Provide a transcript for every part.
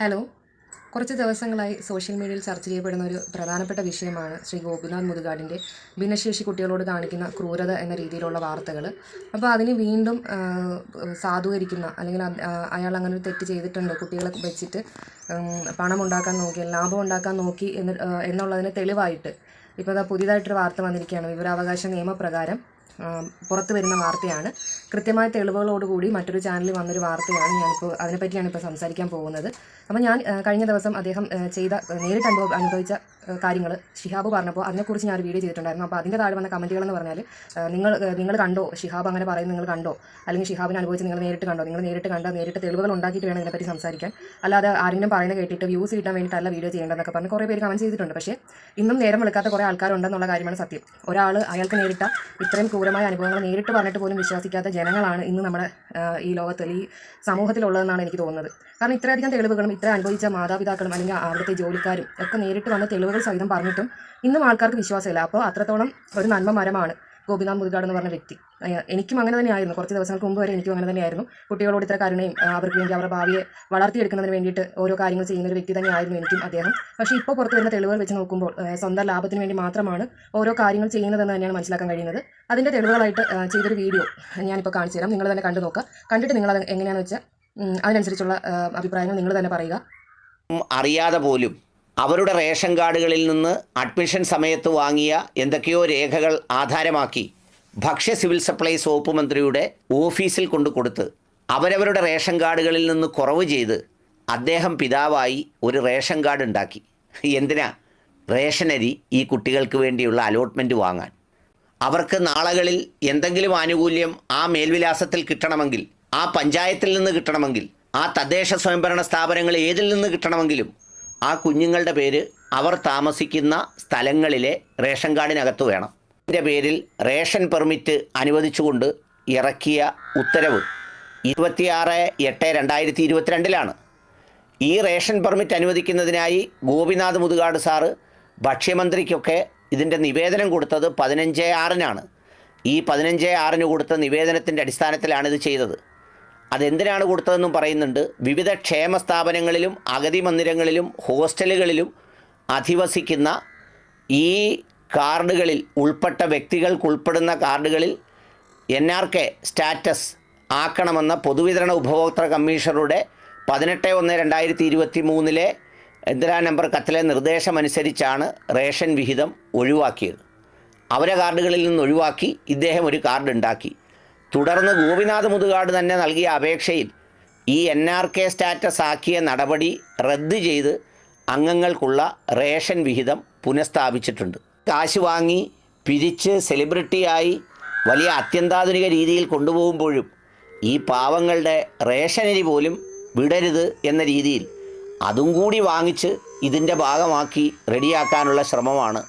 Hello കുറച്ച് ദിവസങ്ങളായി social മീഡിയയിൽ ചർച്ച ചെയ്യപ്പെടുന്ന ഒരു പ്രധാനപ്പെട്ട വിഷയമാണ് ശ്രീ ഗോപിനാഥ് മുതുകാടിന്റെ ഭിന്നശേഷി കുട്ടികളോട് കാണിക്കുന്ന ക്രൂരത എന്ന രീതിയിലുള്ള വാർത്തകൾ അപ്പോൾ അതിന് വീണ്ടും സാധൂകരിക്കുന്ന അല്ലെങ്കിൽ അയാൾ അങ്ങനെ ഒരു തെറ്റ് ചെയ്തിട്ടുണ്ട് കുട്ടികളെ വെച്ചിട്ട് പണം ഉണ്ടാക്കാൻ നോക്കി ലാഭം ഉണ്ടാക്കാൻ നോക്കി എന്ന് എന്നുള്ളതിന് തെളിവായിട്ട് ഇപ്പോൾ അതാ പുതിയതായിട്ടൊരു വാർത്ത വന്നിരിക്കുകയാണ് വിവരാവകാശ നിയമപ്രകാരം. പുറത്ത് വരുന്ന വാർത്തയാണ്. കൃത്യമായ തെളിവുകളോടുകൂടി മറ്റൊരു ചാനലിൽ വന്നൊരു വാർത്തയാണ് ഞാനിപ്പോൾ അതിനെപ്പറ്റിയാണ് ഇപ്പോൾ സംസാരിക്കാൻ പോകുന്നത്. അപ്പോൾ ഞാൻ കഴിഞ്ഞ ദിവസം അദ്ദേഹം ചെയ്ത നേരിട്ട് അനുഭവ അനുഭവിച്ച കാര്യങ്ങൾ ഷിഹാബ് പറഞ്ഞപ്പോൾ അതിനെക്കുറിച്ച് ഞാൻ ഒരു വീഡിയോ ചെയ്തിട്ടുണ്ടായിരുന്നു. അപ്പോൾ അതിന്റെ താഴെ വന്ന കമന്റുകൾ എന്ന് പറഞ്ഞാൽ നിങ്ങൾ നിങ്ങൾ കണ്ടോ? ഷിഹാബ് അങ്ങനെ പറയുന്നത് നിങ്ങൾ കണ്ടോ? അല്ലെങ്കിൽ ഷിഹാബിനെ അനുഭവിച്ച് നിങ്ങൾ നേരിട്ട് കണ്ടോ? നിങ്ങൾ നേരിട്ട് കണ്ടോ നേരിട്ട് തെളിവുകൾ ഉണ്ടാക്കിയിട്ട് വേണം ഇതിനെപ്പറ്റി സംസാരിക്കാൻ. അല്ലാതെ ആരെങ്കിലും പറയുന്നത് കേട്ടിട്ട് വ്യൂസ് കിട്ടാൻ വേണ്ടിയിട്ടല്ല വീഡിയോ ചെയ്യേണ്ടതെന്നൊക്കെ പറഞ്ഞ് കുറേ പേര് കമന്റ് ചെയ്തിട്ടുണ്ട്. പക്ഷേ ഇന്നും നേരം വിളിക്കാത്ത കുറേ ആൾക്കാരുണ്ടെന്നുള്ള കാര്യമാണ് സത്യം. ഒരാൾ അയാൾക്ക് നേരിട്ട ഇത്രയും ക്രൂരമായ അനുഭവങ്ങൾ നേരിട്ട് പറഞ്ഞിട്ട് പോലും വിശ്വസിക്കാത്ത ജനങ്ങളാണ് ഇന്ന് നമ്മുടെ ഈ ലോകത്തിൽ ഈ സമൂഹത്തിലുള്ളതെന്നാണ് എനിക്ക് തോന്നുന്നത്. കാരണം ഇത്രയധികം തെളിവുകളും ഇത്ര അനുഭവിച്ച മാതാപിതാക്കളും അല്ലെങ്കിൽ അവിടുത്തെ ജോലിക്കാരും ഒക്കെ നേരിട്ട് വന്ന തെളിവുകൾ സഹിതം പറഞ്ഞിട്ടും ഇന്നും ആൾക്കാർക്ക് വിശ്വാസമില്ല. അപ്പോൾ അത്രത്തോളം ഒരു നന്മ മരമാണ് ഗോപിനാഥ് മുതുകാട് എന്ന് പറഞ്ഞ വ്യക്തി. എനിക്കും അങ്ങനെ തന്നെയായിരുന്നു. കുറച്ച് ദിവസങ്ങൾക്ക് മുമ്പ് വരെ എനിക്കും അങ്ങനെ തന്നെയായിരുന്നു. കുട്ടികളോട് ഇത്ര കരുണയും അവർക്ക് വേണ്ടി അവരുടെ ഭാവിയെ വളർത്തിയെടുക്കുന്നതിന് വേണ്ടിയിട്ട് ഓരോ കാര്യങ്ങൾ ചെയ്യുന്ന ഒരു വ്യക്തി തന്നെയായിരുന്നു എനിക്കും അദ്ദേഹം. പക്ഷേ ഇപ്പോൾ പുറത്തു വരുന്ന തെളിവുകൾ വെച്ച് നോക്കുമ്പോൾ സ്വന്തം ലാഭത്തിന് വേണ്ടി മാത്രമാണ് ഓരോ കാര്യങ്ങൾ ചെയ്യുന്നതെന്ന് തന്നെയാണ് മനസ്സിലാക്കാൻ കഴിയുന്നത്. അതിന്റെ തെളിവുകളായിട്ട് ചെയ്തൊരു വീഡിയോ ഞാനിപ്പോൾ കാണിച്ചു തരാം. നിങ്ങൾ തന്നെ കണ്ടു നോക്കുക. കണ്ടിട്ട് നിങ്ങൾ എങ്ങനെയാണെന്ന് വെച്ചാൽ അതിനനുസരിച്ചുള്ള അഭിപ്രായങ്ങൾ നിങ്ങൾ തന്നെ പറയുക. അറിയാതെ പോലും അവരുടെ റേഷൻ കാർഡുകളിൽ നിന്ന് അഡ്മിഷൻ സമയത്ത് വാങ്ങിയ എന്തൊക്കെയോ രേഖകൾ ആധാരമാക്കി ഭക്ഷ്യ സിവിൽ സപ്ലൈസ് വകുപ്പ് മന്ത്രിയുടെ ഓഫീസിൽ കൊണ്ടു കൊടുത്ത് അവരവരുടെ റേഷൻ കാർഡുകളിൽ നിന്ന് കുറവ് ചെയ്ത് അദ്ദേഹം പിതാവായി ഒരു റേഷൻ കാർഡ് ഉണ്ടാക്കി. എന്തിനാ? റേഷനരി ഈ കുട്ടികൾക്ക് വേണ്ടിയുള്ള അലോട്ട്മെന്റ് വാങ്ങാൻ. അവർക്ക് നാളകളിൽ എന്തെങ്കിലും ആനുകൂല്യം ആ മേൽവിലാസത്തിൽ കിട്ടണമെങ്കിൽ ആ പഞ്ചായത്തിൽ നിന്ന് കിട്ടണമെങ്കിൽ ആ തദ്ദേശ സ്വയംഭരണ സ്ഥാപനങ്ങൾ ഏതിൽ നിന്ന് കിട്ടണമെങ്കിലും ആ കുഞ്ഞുങ്ങളുടെ പേര് അവർ താമസിക്കുന്ന സ്ഥലങ്ങളിലെ റേഷൻ കാർഡിനകത്ത് വേണം. ഇതിന്റെ പേരിൽ റേഷൻ പെർമിറ്റ് അനുവദിച്ചുകൊണ്ട് ഇറക്കിയ ഉത്തരവ് ഇരുപത്തിയാറ് എട്ട് രണ്ടായിരത്തി ഇരുപത്തിരണ്ടിലാണ്. ഈ റേഷൻ പെർമിറ്റ് അനുവദിക്കുന്നതിനായി ഗോപിനാഥ് മുതുകാട് സാറ് ഭക്ഷ്യമന്ത്രിക്കൊക്കെ ഇതിന്റെ നിവേദനം കൊടുത്തത് പതിനഞ്ച് ആറിനാണ്. ഈ പതിനഞ്ച് ആറിന് കൊടുത്ത നിവേദനത്തിന്റെ അടിസ്ഥാനത്തിലാണ് ഇത് ചെയ്തത്. അതെന്തിനാണ് കൊടുത്തതെന്നും പറയുന്നുണ്ട്. വിവിധ ക്ഷേമ സ്ഥാപനങ്ങളിലും അഗതി മന്ദിരങ്ങളിലും ഹോസ്റ്റലുകളിലും അധിവസിക്കുന്ന ഈ കാർഡുകളിൽ ഉൾപ്പെട്ട വ്യക്തികൾക്കുൾപ്പെടുന്ന കാർഡുകളിൽ എൻ ആർ കെ സ്റ്റാറ്റസ് ആക്കണമെന്ന പൊതുവിതരണ ഉപഭോക്തൃ കമ്മീഷണറുടെ പതിനെട്ട് ഒന്ന് രണ്ടായിരത്തി ഇരുപത്തി മൂന്നിലെ ഇന്ദിരാ നമ്പർ കത്തിലെ നിർദ്ദേശമനുസരിച്ചാണ് റേഷൻ വിഹിതം ഒഴിവാക്കിയത്. അവരെ കാർഡുകളിൽ നിന്ന് ഒഴിവാക്കി ഇദ്ദേഹം ഒരു കാർഡ് ഉണ്ടാക്കി. തുടർന്ന് ഗോപിനാഥ് മുതുകാട് തന്നെ നൽകിയ അപേക്ഷയിൽ ഈ എൻ ആർ കെ സ്റ്റാറ്റസ് ആക്കിയ നടപടി റദ്ദ് ചെയ്ത് അംഗങ്ങൾക്കുള്ള റേഷൻ വിഹിതം പുനഃസ്ഥാപിച്ചിട്ടുണ്ട്. കാശ് വാങ്ങി പിരിച്ച് സെലിബ്രിറ്റിയായി വലിയ അത്യന്താധുനിക രീതിയിൽ കൊണ്ടുപോകുമ്പോഴും ഈ പാവങ്ങളുടെ റേഷനരി പോലും വിടരുത് എന്ന രീതിയിൽ അതും കൂടി വാങ്ങിച്ച് ഇതിന്റെ ഭാഗമാക്കി റെഡിയാക്കാനുള്ള ശ്രമമാണ്.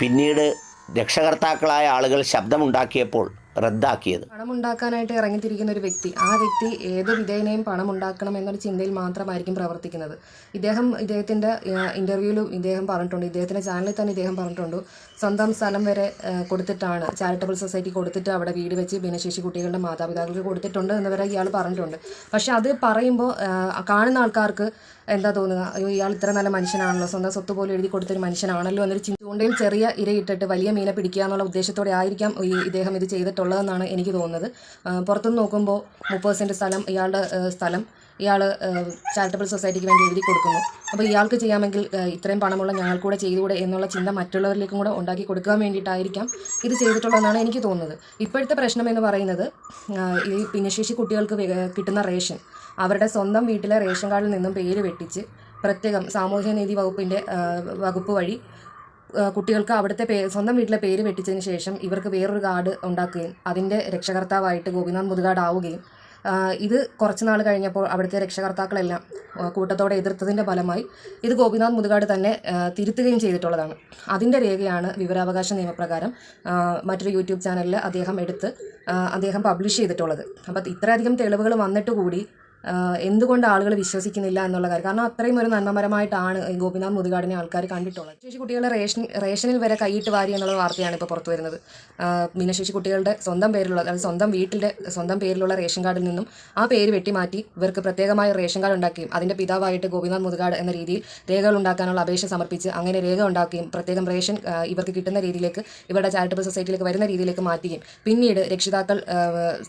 പിന്നീട് രക്ഷകർത്താക്കളായ ആളുകൾ ശബ്ദമുണ്ടാക്കിയപ്പോൾ റദ്ദാക്കിയത്. പണമുണ്ടാക്കാനായിട്ട് ഇറങ്ങിത്തിരിക്കുന്ന ഒരു വ്യക്തി ആ വ്യക്തി ഏത് വിധേനയും പണമുണ്ടാക്കണം എന്നൊരു ചിന്തയിൽ മാത്രമായിരിക്കും പ്രവർത്തിക്കുന്നത്. ഇദ്ദേഹം ഇദ്ദേഹത്തിന്റെ ഇന്റർവ്യൂവിലും ഇദ്ദേഹം പറഞ്ഞിട്ടുണ്ട്. ഇദ്ദേഹത്തിന്റെ ചാനലിൽ തന്നെ ഇദ്ദേഹം പറഞ്ഞിട്ടുണ്ട്. സ്വന്തം സ്ഥലം വരെ കൊടുത്തിട്ടാണ് ചാരിറ്റബിൾ സൊസൈറ്റി കൊടുത്തിട്ട് അവിടെ വീട് വെച്ച് ഭിന്നശേഷി കുട്ടികളുടെ മാതാപിതാക്കൾക്ക് കൊടുത്തിട്ടുണ്ട് എന്ന് വരെ ഇയാൾ പറഞ്ഞിട്ടുണ്ട്. പക്ഷേ അത് പറയുമ്പോൾ കാണുന്ന ആൾക്കാർക്ക് എന്താ തോന്നുക? അയ്യോ ഇയാൾ ഇത്ര നല്ല മനുഷ്യനാണല്ലോ സ്വന്തം സ്വത്ത് പോലും എഴുതി കൊടുത്തൊരു മനുഷ്യനാണല്ലോ എന്നൊരു ചൂണ്ടയിൽ ചെറിയ ഇരയിട്ടിട്ട് വലിയ മീനെ പിടിക്കുക എന്നുള്ള ഉദ്ദേശത്തോടെ ആയിരിക്കാം ഈ ഇദ്ദേഹം ഇത് ചെയ്തിട്ടുള്ളതെന്നാണ് എനിക്ക് തോന്നുന്നത്. പുറത്തുനിന്ന് നോക്കുമ്പോൾ മുപ്പത് സെന്റ് സ്ഥലം ഇയാളുടെ സ്ഥലം. ഇയാൾ ചാരിറ്റബിൾ സൊസൈറ്റിക്ക് വേണ്ടി എഴുതി കൊടുക്കുന്നു. അപ്പോൾ ഇയാൾക്ക് ചെയ്യാമെങ്കിൽ ഇത്രയും പണമുള്ള ഞങ്ങൾക്കൂടെ ചെയ്തുകൂടെ എന്നുള്ള ചിന്ത മറ്റുള്ളവരിലേക്കും കൂടെ ഉണ്ടാക്കി കൊടുക്കാൻ വേണ്ടിയിട്ടായിരിക്കാം ഇത് ചെയ്തിട്ടുള്ളതെന്നാണ് എനിക്ക് തോന്നുന്നത്. ഇപ്പോഴത്തെ പ്രശ്നം എന്ന് പറയുന്നത് ഈ ഭിന്നശേഷി കുട്ടികൾക്ക് കിട്ടുന്ന റേഷൻ. അവരുടെ സ്വന്തം വീട്ടിലെ റേഷൻ കാർഡിൽ നിന്നും പേര് വെട്ടിച്ച് പ്രത്യേകം സാമൂഹ്യനീതി വകുപ്പിന്റെ വകുപ്പ് വഴി കുട്ടികൾക്ക് അവിടുത്തെ പേ സ്വന്തം വീട്ടിലെ പേര് വെട്ടിച്ചതിന് ശേഷം ഇവർക്ക് വേറൊരു കാർഡ് ഉണ്ടാക്കുകയും അതിന്റെ രക്ഷകർത്താവായിട്ട് ഗോപിനാഥ് മുതുകാട് ആവുകയും ഇത് കുറച്ച് നാൾ കഴിഞ്ഞപ്പോൾ അവിടുത്തെ രക്ഷകർത്താക്കളെല്ലാം കൂട്ടത്തോടെ എതിർത്തതിന്റെ ഫലമായി ഇത് ഗോപിനാഥ് മുതുകാട് തന്നെ തിരുത്തുകയും ചെയ്തിട്ടുള്ളതാണ്. അതിന്റെ രേഖയാണ് വിവരാവകാശ നിയമപ്രകാരം മറ്റൊരു യൂട്യൂബ് ചാനലിൽ അദ്ദേഹം എടുത്ത് അദ്ദേഹം പബ്ലിഷ് ചെയ്തിട്ടുള്ളത്. അപ്പോൾ ഇത്രയധികം തെളിവുകൾ വന്നിട്ട് കൂടി എന്തുകൊണ്ട് ആളുകൾ വിശ്വസിക്കുന്നില്ല എന്നുള്ള കാര്യം. കാരണം അത്രയും ഒരു നന്മമരമായിട്ടാണ് ഗോപിനാഥ് മുതുകാടിനെ ആൾക്കാർ കണ്ടിട്ടുള്ളത്. ശേഷി കുട്ടികളെ റേഷൻ റേഷനിൽ വരെ കൈയിട്ട് വാരി എന്നുള്ള വാർത്തയാണ് ഇപ്പോൾ പുറത്തു വരുന്നത്. ഭിന്നശേഷി കുട്ടികളുടെ സ്വന്തം പേരിലുള്ള അതായത് സ്വന്തം വീട്ടിലെ സ്വന്തം പേരിലുള്ള റേഷൻ കാർഡിൽ നിന്നും ആ പേര് വെട്ടിമാറ്റി ഇവർക്ക് പ്രത്യേകമായ റേഷൻ കാർഡ് ഉണ്ടാക്കുകയും അതിന്റെ പിതാവായിട്ട് ഗോപിനാഥ് മുതുകാട് എന്ന രീതിയിൽ രേഖകൾ ഉണ്ടാക്കാനുള്ള അപേക്ഷ സമർപ്പിച്ച് അങ്ങനെ രേഖ ഉണ്ടാക്കുകയും പ്രത്യേകം റേഷൻ ഇവർക്ക് കിട്ടുന്ന രീതിയിലേക്ക് ഇവരുടെ ചാരിറ്റബിൾ സൊസൈറ്റിയിലേക്ക് വരുന്ന രീതിയിലേക്ക് മാറ്റുകയും പിന്നീട് രക്ഷിതാക്കൾ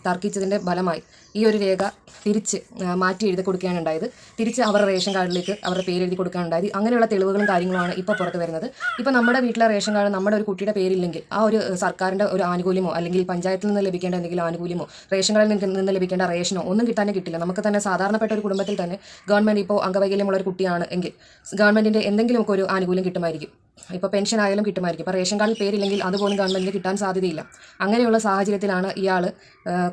തർക്കിച്ചതിന്റെ ഫലമായി ഈ ഒരു രേഖ തിരിച്ച് മാറ്റി എഴുതി കൊടുക്കുകയാണ് ഉണ്ടായത്. തിരിച്ച് അവരുടെ റേഷൻ കാർഡിലേക്ക് അവരുടെ പേര് എഴുതി കൊടുക്കാൻ ഉണ്ടായത്. അങ്ങനെയുള്ള തെളിവുകളും കാര്യങ്ങളുമാണ് ഇപ്പോൾ പുറത്ത് വരുന്നത്. ഇപ്പോൾ നമ്മുടെ വീട്ടിലെ റേഷൻ കാർഡ് നമ്മുടെ ഒരു കുട്ടിയുടെ പേരില്ലെങ്കിൽ ആ ഒരു സർക്കാരിന്റെ ഒരു ആനുകൂല്യമോ അല്ലെങ്കിൽ പഞ്ചായത്തിൽ നിന്ന് ലഭിക്കേണ്ട എന്തെങ്കിലും ആനുകൂല്യമോ റേഷൻ കാർഡിൽ നിന്ന് ലഭിക്കേണ്ട റേഷനോ ഒന്നും കിട്ടാനേ കിട്ടില്ല. നമുക്ക് തന്നെ സാധാരണപ്പെട്ട ഒരു കുടുംബത്തിൽ തന്നെ ഗവൺമെന്റ് ഇപ്പോൾ അംഗവൈകല്യമുള്ള ഒരു കുട്ടിയാണ് എങ്കിൽ ഗവൺമെന്റിന്റെ എന്തെങ്കിലുമൊക്കെ ഒരു ആനുകൂല്യം കിട്ടുമായിരിക്കും. ഇപ്പോൾ പെൻഷൻ ആയാലും കിട്ടുമായിരിക്കും. ഇപ്പോൾ റേഷൻ കാർഡിൽ പേരില്ലെങ്കിൽ അതുപോലും ഗവൺമെന്റിന് കിട്ടാൻ സാധ്യതയില്ല. അങ്ങനെയുള്ള സാഹചര്യത്തിലാണ് ഇയാൾ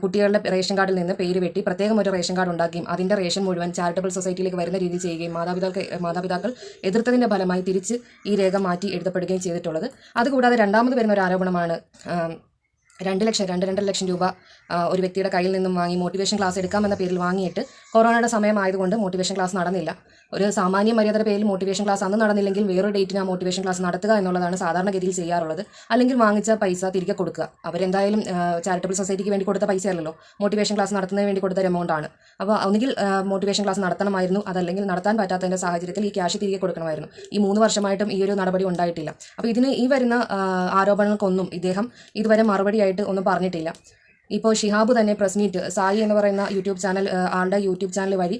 കുട്ടികളുടെ റേഷൻ കാർഡിൽ നിന്ന് പേര് വെട്ടി പ്രത്യേകം ഒരു റേഷൻ കാർഡ് ഉണ്ടാക്കുകയും അതിന്റെ റേഷൻ മുഴുവൻ ചാരിറ്റബിൾ സൊസൈറ്റിയിലേക്ക് വരുന്ന രീതി ചെയ്യുകയും മാതാപിതാക്കൾ മാതാപിതാക്കൾ എതിർത്തതിന്റെ ഫലമായി തിരിച്ച് ഈ രേഖ മാറ്റി എഴുതപ്പെടുകയും ചെയ്തിട്ടുള്ളത്. അതുകൂടാതെ രണ്ടാമത് വരുന്ന ഒരു ആരോപണമാണ് രണ്ട് ലക്ഷം രണ്ട് രണ്ടര ലക്ഷം രൂപ ഒരു വ്യക്തിയുടെ കയ്യിൽ നിന്നും വാങ്ങി മോട്ടിവേഷൻ ക്ലാസ് എടുക്കാമെന്ന പേരിൽ വാങ്ങിയിട്ട് കൊറോണയുടെ സമയമായതുകൊണ്ട് മോട്ടിവേഷൻ ക്ലാസ് നടന്നില്ല. ഒരു സാമാന്യ മര്യാദയുടെ പേരിൽ മോട്ടിവേഷൻ ക്ലാസ് അന്ന് നടന്നില്ലെങ്കിൽ വേറൊരു ഡേറ്റിന് ആ മോട്ടിവേഷൻ ക്ലാസ് നടത്തുക എന്നുള്ളതാണ് സാധാരണഗതിയിൽ ചെയ്യാറുള്ളത്. അല്ലെങ്കിൽ വാങ്ങിച്ച പൈസ തിരികെ കൊടുക്കുക. അവരെന്തായാലും ചാരിറ്റബിൾ സൊസൈറ്റിക്ക് വേണ്ടി കൊടുത്ത പൈസ അല്ലല്ലോ. മോട്ടിവേഷൻ ക്ലാസ് നടത്തുന്നതിന് വേണ്ടി കൊടുത്ത എമൗണ്ട് ആണ്. അപ്പോൾ ഒന്നുകിൽ മോട്ടിവേഷൻ ക്ലാസ് നടത്തണമായിരുന്നു. അതല്ലെങ്കിൽ നടത്താൻ പറ്റാത്തതിന്റെ സാഹചര്യത്തിൽ ഈ ക്യാഷ് തിരികെ കൊടുക്കണമായിരുന്നു. ഈ മൂന്ന് വർഷമായിട്ടും ഈ ഒരു നടപടി ഉണ്ടായിട്ടില്ല. അപ്പോൾ ഇതിന് ഈ വരുന്ന ആരോപണങ്ങൾക്കൊന്നും ഇദ്ദേഹം ഇതുവരെ മറുപടിയായിട്ട് ഒന്നും പറഞ്ഞിട്ടില്ല. ഇപ്പോൾ ഷിഹാബ് തന്നെ പ്രസ് മീറ്റ് സായി എന്ന് പറയുന്ന യൂട്യൂബ് ചാനൽ ആളുടെ യൂട്യൂബ് ചാനൽ വഴി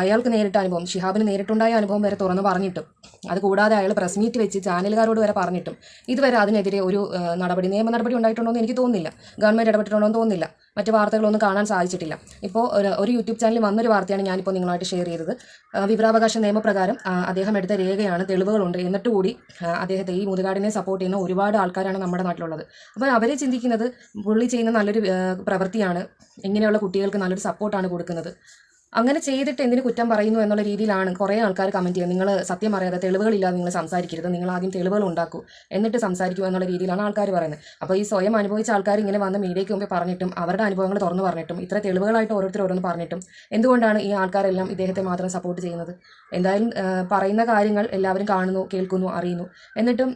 അയാൾക്ക് നേരിട്ട അനുഭവം ഷിഹാബിന് നേരിട്ടുണ്ടായ അനുഭവം വരെ തുറന്ന് പറഞ്ഞിട്ടും അതുകൂടാതെ അയാൾ പ്രസ് മീറ്റ് വെച്ച് ചാനലുകാരോട് വരെ പറഞ്ഞിട്ടും ഇതുവരെ അതിനെതിരെ ഒരു നടപടി നിയമ നടപടി ഉണ്ടായിട്ടുണ്ടോ എന്ന് എനിക്ക് തോന്നുന്നില്ല. ഗവൺമെന്റ് ഇടപെട്ടിട്ടുണ്ടോ എന്ന് തോന്നുന്നില്ല. മറ്റ് വാർത്തകളൊന്നും കാണാൻ സാധിച്ചിട്ടില്ല. ഇപ്പോൾ ഒരു യൂട്യൂബ് ചാനലിൽ വന്നൊരു വാർത്തയാണ് ഞാനിപ്പോൾ നിങ്ങളുമായിട്ട് ഷെയർ ചെയ്തത്. വിവരാവകാശ നിയമപ്രകാരം അദ്ദേഹം എടുത്ത രേഖയാണ് തെളിവുകളുണ്ട്. എന്നിട്ട് കൂടി അദ്ദേഹത്തെ ഈ മുതുകാടിനെ സപ്പോർട്ട് ചെയ്യുന്ന ഒരുപാട് ആൾക്കാരാണ് നമ്മുടെ നാട്ടിലുള്ളത്. അപ്പോൾ അവരെ ചിന്തിക്കുന്നത് പുള്ളി ചെയ്യുന്ന നല്ലൊരു പ്രവൃത്തിയാണ്. ഇങ്ങനെയുള്ള കുട്ടികൾക്ക് നല്ലൊരു സപ്പോർട്ടാണ് കൊടുക്കുന്നത്. അങ്ങനെ ചെയ്തിട്ട് എന്തിനു കുറ്റം പറയുന്നു എന്നുള്ള രീതിയിലാണ് കുറേ ആൾക്കാർ കമന്റ് ചെയ്യുന്നത്. നിങ്ങൾ സത്യം അറിയാതെ തെളിവുകളില്ലാതെ നിങ്ങൾ സംസാരിക്കരുത്. നിങ്ങൾ ആദ്യം തെളിവുകൾ ഉണ്ടാക്കൂ. എന്നിട്ട് സംസാരിക്കൂ എന്നുള്ള രീതിയിലാണ് ആൾക്കാർ പറയുന്നത്. അപ്പോൾ ഈ സ്വയം അനുഭവിച്ച ആൾക്കാർ ഇങ്ങനെ വന്ന് മീഡിയയ്ക്ക് മുമ്പേ പറഞ്ഞിട്ടും അവരുടെ അനുഭവങ്ങൾ തുറന്നു പറഞ്ഞിട്ടും ഇത്ര തെളിവുകളായിട്ട് ഓരോരുത്തർ ഓരോന്ന് പറഞ്ഞിട്ടും എന്തുകൊണ്ടാണ് ഈ ആൾക്കാരെല്ലാം ഇദ്ദേഹത്തെ മാത്രം സപ്പോർട്ട് ചെയ്യുന്നത്? എന്തായാലും പറയുന്ന കാര്യങ്ങൾ എല്ലാവരും കാണുന്നു കേൾക്കുന്നു അറിയുന്നു. എന്നിട്ടും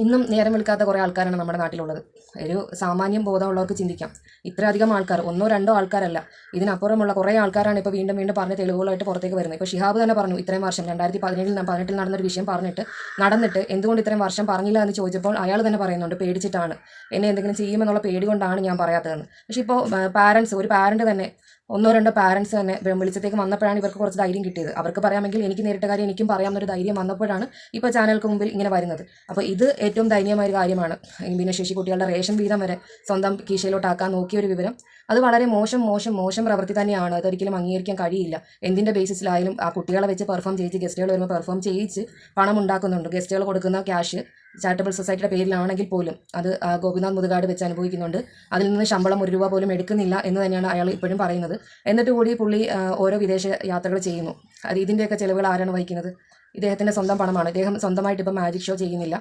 ഇന്നും നേരം വിളിക്കാത്ത കുറേ ആൾക്കാരാണ് നമ്മുടെ നാട്ടിലുള്ളത്. ഒരു സാമാന്യം ബോധമുള്ളവർക്ക് ചിന്തിക്കാം. ഇത്രയധികം ആൾക്കാർ ഒന്നോ രണ്ടോ ആൾക്കാരല്ല. ഇതിനപ്പുറമുള്ള കുറേ ആൾക്കാരാണ് ഇപ്പോൾ വീണ്ടും വീണ്ടും പറഞ്ഞ തെളിവുകളായിട്ട് പുറത്തേക്ക് വരുന്നത്. ഇപ്പോൾ ഷിഹാബ് തന്നെ പറഞ്ഞു ഇത്രയും വർഷം രണ്ടായിരത്തി പതിനേഴിൽ പതിനെട്ടിൽ നടന്നൊരു വിഷയം പറഞ്ഞിട്ട് നടന്നിട്ട് എന്തുകൊണ്ട് ഇത്രയും വർഷം പറഞ്ഞില്ല എന്ന് ചോദിച്ചപ്പോൾ അയാൾ തന്നെ പറയുന്നുണ്ട് പേടിച്ചിട്ടാണ്. എന്നെ എന്തെങ്കിലും ചെയ്യുമെന്നുള്ള പേടി കൊണ്ടാണ് ഞാൻ പറയാത്തതെന്ന്. പക്ഷേ ഇപ്പോൾ പാരൻസ് ഒരു പാരന്റ് തന്നെ ഒന്നോ രണ്ടോ പാരൻസ് തന്നെ വിളിച്ചത്തേക്ക് വന്നപ്പോഴാണ് ഇവർക്ക് കുറച്ച് ധൈര്യം കിട്ടിയത്. അവർക്ക് പറയാമെങ്കിൽ എനിക്ക് നേരിട്ട കാര്യം എനിക്കും പറയാമെന്നൊരു ധൈര്യം വന്നപ്പോഴാണ് ഇപ്പോൾ ചാനലുകൾക്ക് മുമ്പിൽ ഇങ്ങനെ വരുന്നത്. അപ്പോൾ ഇത് ഏറ്റവും ദയനീയമായ ഒരു കാര്യമാണ്. ഭിന്നശേഷി കുട്ടികളുടെ റേഷൻ വീതം വരെ സ്വന്തം കീശയിലോട്ടാക്കാൻ നോക്കിയ ഒരു വിവരം. അത് വളരെ മോശം മോശം മോശം പ്രവൃത്തി തന്നെയാണ്. അതൊരിക്കലും അംഗീകരിക്കാൻ കഴിയില്ല. എന്തിന്റെ ബേസിസിലായാലും ആ കുട്ടികളെ വെച്ച് പെർഫോം ചെയ്യിച്ച് ഗസ്റ്റുകൾ വരുമ്പോൾ പെർഫോം ചെയ്യിച്ച് പണം ഉണ്ടാക്കുന്നുണ്ട്. ഗസ്റ്റുകൾ കൊടുക്കുന്ന ക്യാഷ് ചാരിറ്റബിൾ സൊസൈറ്റിയുടെ പേരിലാണെങ്കിൽ പോലും അത് ഗോപിനാഥ് മുതുകാട് വെച്ച് അനുഭവിക്കുന്നുണ്ട്. അതിൽ നിന്ന് ശമ്പളം ഒരു രൂപ പോലും എടുക്കുന്നില്ല എന്ന് തന്നെയാണ് അയാൾ ഇപ്പോഴും പറയുന്നത്. എന്നിട്ട് കൂടി പുള്ളി ഓരോ വിദേശ യാത്രകൾ ചെയ്യുന്നു. ഇതിന്റെയൊക്കെ ചിലവുകൾ ആരാണ് വഹിക്കുന്നത്? ഇദ്ദേഹത്തിന്റെ സ്വന്തം പണമാണ്. ഇദ്ദേഹം സ്വന്തമായിട്ട് ഇപ്പം മാജിക് ഷോ ചെയ്യുന്നില്ല.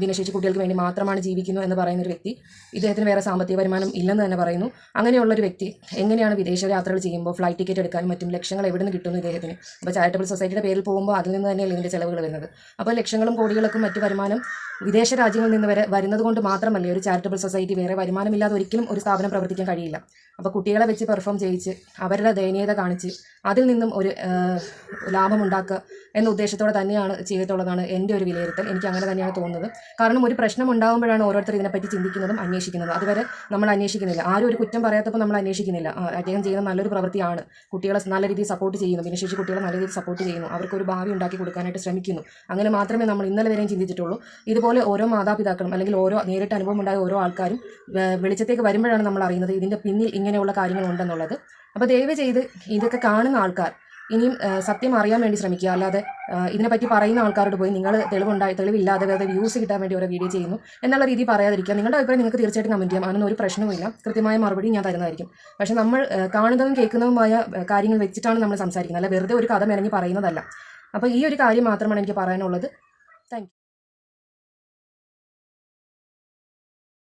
ഭിന്നശേഷി കുട്ടികൾക്ക് വേണ്ടി മാത്രമാണ് ജീവിക്കുന്നു എന്ന് പറയുന്ന ഒരു വ്യക്തി. ഇദ്ദേഹത്തിന് വേറെ സാമ്പത്തിക വരുമാനം ഇല്ലെന്ന് തന്നെ പറയുന്നു. അങ്ങനെയുള്ള ഒരു വ്യക്തി എങ്ങനെയാണ് വിദേശ യാത്രകൾ ചെയ്യുമ്പോൾ ഫ്ലൈറ്റ് ടിക്കറ്റ് എടുക്കാനും മറ്റും ലക്ഷങ്ങൾ എവിടെ നിന്ന് കിട്ടുന്നു ഇദ്ദേഹത്തിന്? അപ്പോൾ ചാരിറ്റബിൾ സൊസൈറ്റിയുടെ പേരിൽ പോകുമ്പോൾ അതിൽ നിന്ന് തന്നെയല്ലേ ഇതിന്റെ ചിലവുകൾ വരുന്നത്. അപ്പോൾ ലക്ഷങ്ങളും കോടികളൊക്കെ മറ്റു വരുമാനം വിദേശ രാജ്യങ്ങളിൽ നിന്ന് വരെ വരുന്നത് കൊണ്ട് മാത്രമല്ലേ ഒരു ചാരിറ്റബിൾ സൊസൈറ്റി വേറെ വരുമാനമില്ലാതെ ഒരിക്കലും ഒരു സ്ഥാപനം പ്രവർത്തിക്കാൻ കഴിയില്ല. അപ്പോൾ കുട്ടികളെ വെച്ച് പെർഫോം ചെയ്യിച്ച് അവരുടെ ദയനീയത കാണിച്ച് അതിൽ നിന്നും ഒരു ലാഭമുണ്ടാക്കുക എന്ന ഉദ്ദേശത്തോടെ തന്നെയാണ് ചെയ്തിട്ടുള്ളതാണ് എന്റെ ഒരു വിലയിരുത്തൽ. എനിക്ക് അങ്ങനെ തന്നെയാണ് തോന്നുന്നത്. കാരണം ഒരു പ്രശ്നം ഉണ്ടാകുമ്പോഴാണ് ഓരോരുത്തർ ഇതിനെപ്പറ്റി ചിന്തിക്കുന്നതും അന്വേഷിക്കുന്നതും. അതുവരെ നമ്മൾ അന്വേഷിക്കുന്നില്ല. ആരും ഒരു കുറ്റം പറയാത്തപ്പോൾ നമ്മൾ അന്വേഷിക്കുന്നില്ല. അദ്ദേഹം ചെയ്യുന്ന നല്ലൊരു പ്രവൃത്തിയാണ്. കുട്ടികളെ നല്ല രീതിയിൽ സപ്പോർട്ട് ചെയ്യുന്നു. ഭിന്നശേഷി കുട്ടികളെ നല്ല രീതിയിൽ സപ്പോർട്ട് ചെയ്യുന്നു. അവർക്കൊരു ഭാവി ഉണ്ടാക്കി കൊടുക്കാനായിട്ട് ശ്രമിക്കുന്നു. അങ്ങനെ മാത്രമേ നമ്മൾ ഇന്നലെ വരെയും ചിന്തിച്ചിട്ടുള്ളൂ. ഇതുപോലെ ഓരോ മാതാപിതാക്കളും അല്ലെങ്കിൽ ഓരോ നേരിട്ട് അനുഭവം ഉണ്ടായ ഓരോ ആൾക്കാരും വെളിച്ചത്തേക്ക് വരുമ്പോഴാണ് നമ്മൾ അറിയുന്നത്. ഇതിന്റെ പിന്നിൽ ഇങ്ങനെയുള്ള കാര്യങ്ങളുണ്ടെന്നുള്ളത്. അപ്പോൾ ദയവ് ചെയ്ത് ഇതൊക്കെ കാണുന്ന ആൾക്കാർ ഇനിയും സത്യം അറിയാൻ വേണ്ടി ശ്രമിക്കുക. അല്ലാതെ ഇതിനെപ്പറ്റി പറയുന്ന ആൾക്കാരോട് പോയി നിങ്ങൾ തെളിവുണ്ടായി തെളിവില്ലാതെ വെറുതെ വ്യൂസ് കിട്ടാൻ വേണ്ടി ഓരോ വീഡിയോ ചെയ്യുന്നു എന്നുള്ള രീതി പറയാതിരിക്കുക. നിങ്ങളുടെ അഭിപ്രായം നിങ്ങൾക്ക് തീർച്ചയായിട്ടും കമന്റ് ചെയ്യാം. അതിനൊന്നും ഒരു പ്രശ്നവുമില്ല. കൃത്യമായ മറുപടി ഞാൻ തരുന്നതായിരിക്കും. പക്ഷേ നമ്മൾ കാണുന്നതും കേൾക്കുന്നതുമായ കാര്യങ്ങൾ വെച്ചിട്ടാണ് നമ്മൾ സംസാരിക്കുന്നത്. അല്ല വെറുതെ ഒരു കഥ മെനഞ്ഞ് പറയുന്നതല്ല. അപ്പോൾ ഈ ഒരു കാര്യം മാത്രമാണ് എനിക്ക് പറയാനുള്ളത്. താങ്ക്